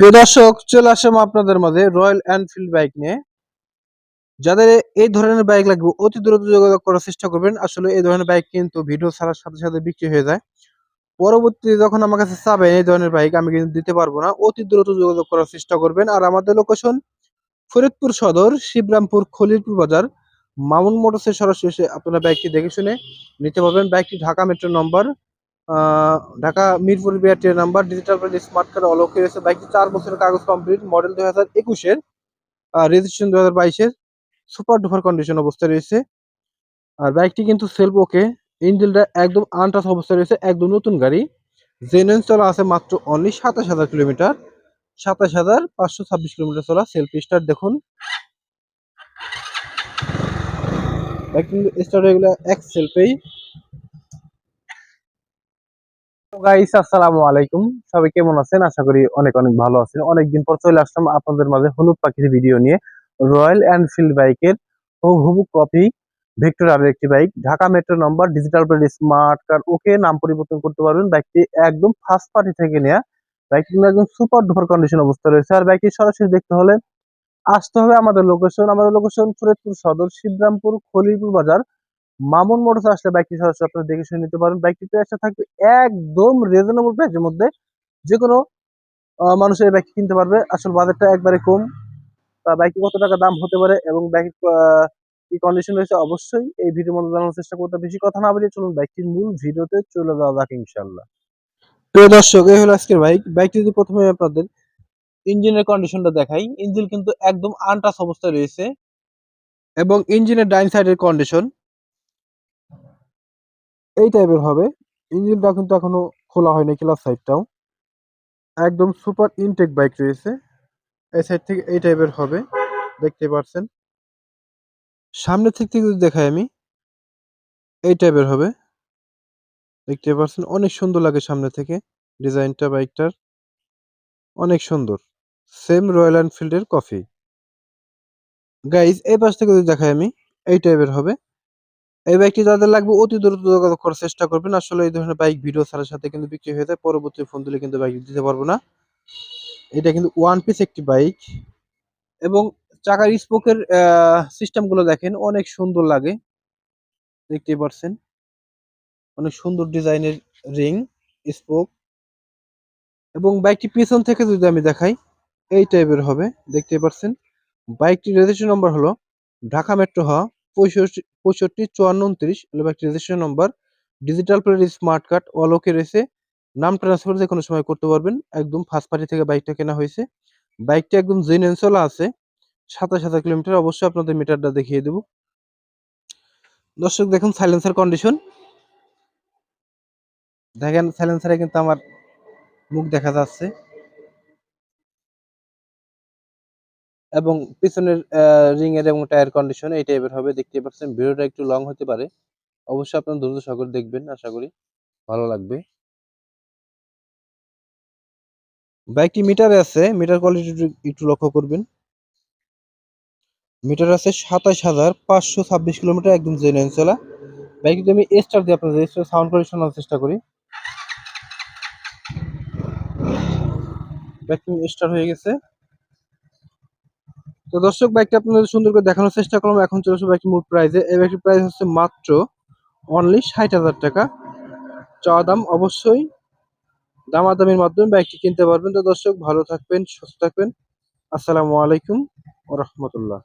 প্রিয় দর্শক, চলে আসলাম আপনাদের মাঝে রয়্যাল এনফিল্ড বাইক নিয়ে। যাদের এই ধরনের বাইক লাগবে, অতি দ্রুত যোগাযোগ করার চেষ্টা করবেন। আসলে এই ধরনের বাইক কিন্তু ভিডিও ছাড়ার সাথে সাথে বিক্রি হয়ে যায়। পরবর্তীতে যখন আমার কাছে চাবেন এই ধরনের বাইক আমি কিন্তু দিতে পারব না। অতি দ্রুত যোগাযোগ করার চেষ্টা করবেন। আর আমাদের লোকেশন ফরিদপুর সদর, শিবরামপুর খলিরপুর বাজার। মামুন মোটরসের সরাসরি আপনারা বাইকটি দেখে শুনে নিতে পারবেন। বাইকটি Dhaka metro number Dhaka Mirpur BRT number digital smart card অলকে রয়েছে। বাইকটি চার বছরের কাগজ কমপ্লিট মডেল দুই হাজার একুশের রেজিস্ট্রেশন দুই হাজার বাইশের সুপার ডুপার কন্ডিশন অবস্থায় রয়েছে। আর বাইকটি কিন্তু সেলফ ওকে ইঞ্জিনটা একদম আনটাচ অবস্থায় রয়েছে, একদম নতুন গাড়ি। জেনুইন চলা আছে মাত্র অনলি সাতাশ হাজার কিলোমিটার, সাতাশ হাজার পাঁচশো ছাব্বিশ কিলোমিটার চলা সেলফ স্টার্ট দেখুন। বাইক কিন্তু স্টার্ট হয়ে গেলে এক সেলফেই গাইস আসসালামু আলাইকুম। সবাই কেমন আছেন? আশা করি অনেক অনেক ভালো আছেন। অনেকদিন পর চলে আসলাম আপনাদের মাঝে হলুদ পাখির ভিডিও নিয়ে। রয়্যাল এনফিল্ড বাইকের হুবহু কপি ভিক্টর আর একটি bike Dhaka metro number digital plate smart card okay নাম পরিবর্তন করতে পারবেন। বাইকটি একদম ফার্স্ট পার্টি থেকে নেওয়া বাইকটি একদম সুপার ডুপার কন্ডিশন অবস্থা রয়েছে। আর বাইকটি সরাসরি দেখতে হলে আসতে হবে আমাদের লোকেশন আমাদের লোকেশন ফরিদপুর সদর, শিবরামপুর, খলিলপুর বাজার। মামুন মোটরস আসলে বাইকটি সরাসরি আপনারা দেখে শুনে নিতে পারেন। বাইকটি প্রাইসটা থাকবে একদম রিজনেবল প্রাইসের মধ্যে যে কোনো আহ, মানুষ এই বাইকটি কিনতে পারবে। আসল বাজেটটা একবারে কম। তা বাইকটি কত টাকা দাম হতে পারে এবং বাইকের কি কন্ডিশন রয়েছে অবশ্যই এই ভিডিওর মধ্যে জানানোর চেষ্টা করতে বেশি কথা না বলে চলুন বাইকটির মূল ভিডিওতে চলে যাওয়া যাক ইনশাল্লাহ প্রিয় দর্শক এই হলো আজকের বাইক। বাইকটি যদি প্রথমে আপনাদের ইঞ্জিনের কন্ডিশনটা দেখাই ইঞ্জিন কিন্তু একদম আনটাচ অবস্থায় রয়েছে এবং ইঞ্জিনের ডাইন সাইডের কন্ডিশন এই টাইপের হবে। ইঞ্জিনটা কিন্তু এখনও খোলা হয়নি ক্লাস সাইডটাও একদম সুপার ইনটেক বাইক রয়েছে। এই সাইড থেকে এই টাইপের হবে। দেখতে পাচ্ছেন সামনে থেকে যদি দেখাই আমি, এই টাইপের হবে। দেখতে পাচ্ছেন অনেক সুন্দর লাগে সামনে থেকে ডিজাইনটা বাইকটার অনেক সুন্দর। সেম রয়্যাল এনফিল্ডের কফি গাইজ এই পাশ থেকে যদি দেখাই আমি, এই টাইপের হবে। এই বাইকটি যাদের লাগবে অতি দ্রুত যোগাযোগ করার চেষ্টা করবেন। আসলে এই ধরনের বাইক ভিডিও ছাড়ার সাথে কিন্তু বিক্রি হয়ে যায়। পরবর্তী ফোন দিলে কিন্তু বাইক দিতে পারব না। এটা কিন্তু ওয়ান পিস একটি বাইক এবং চাকার স্পোকের সিস্টেমগুলো দেখেন, অনেক সুন্দর লাগে। দেখতে পারছেন? অনেক সুন্দর ডিজাইনের রিং স্পোক এবং বাইকটি পিছন থেকে যদি আমি দেখাই, এই টাইপের হবে। দেখতে পারছেন? বাইকটির রেজিস্ট্রেশন নম্বর হলো ঢাকা মেট্রো হ পঁয়ষট্টি পঁয়ষট্টি, চুয়ান্ন, উনত্রিশ বাইকটির registration number digital plate smart card অলোকে রয়েছে। নাম ট্রান্সফার যে কোনো সময় করতে পারবেন। একদম ফার্স্ট পার্টি থেকে বাইকটা কেনা হয়েছে। বাইকটি একদম জেনুইন চলা আছে। সাতাশ হাজার কিলোমিটার অবশ্যই আপনাদের মিটারটা দেখিয়ে দেব। দর্শক, দেখুন সাইলেন্সার কন্ডিশন দেখেন সাইলেন্সারে কিন্তু আমার মুখ দেখা যাচ্ছে। এবং পিছনের রিং এর এবং টায়ার কন্ডিশন এই টাইপের হবে দেখতে পাচ্ছেন। ভিডিওটা একটু লং হতে পারে। অবশ্যই আপনারা দ্রুত সাগর দেখবেন, আশা করি ভালো লাগবে। বাইকটি মিটারে আছে। মিটার কোয়ালিটি একটু লক্ষ্য করবেন। মিটার আছে সাতাশ হাজার পাঁচশো ছাব্বিশ কিলোমিটার, একদম জেনুইন চলা। বাইকটি আমি স্টার দিয়ে আপনাদের সাউন্ড করে শোনার চেষ্টা করি। বাইকটি স্টার হয়ে গেছে। তো দর্শক, বাইকটা আপনাদের সুন্দর করে দেখানোর চেষ্টা করলাম। এখন চলে আসব বাইকটি মোট প্রাইজে এই বাইকটির প্রাইস হচ্ছে মাত্র অনলি ষাট হাজার টাকা। চাওয়া দাম অবশ্যই দামাদামির মাধ্যমে বাইকটি কিনতে পারবেন। তো দর্শক, ভালো থাকবেন, সুস্থ থাকবেন। আসসালামু আলাইকুম ও রহমতুল্লাহ।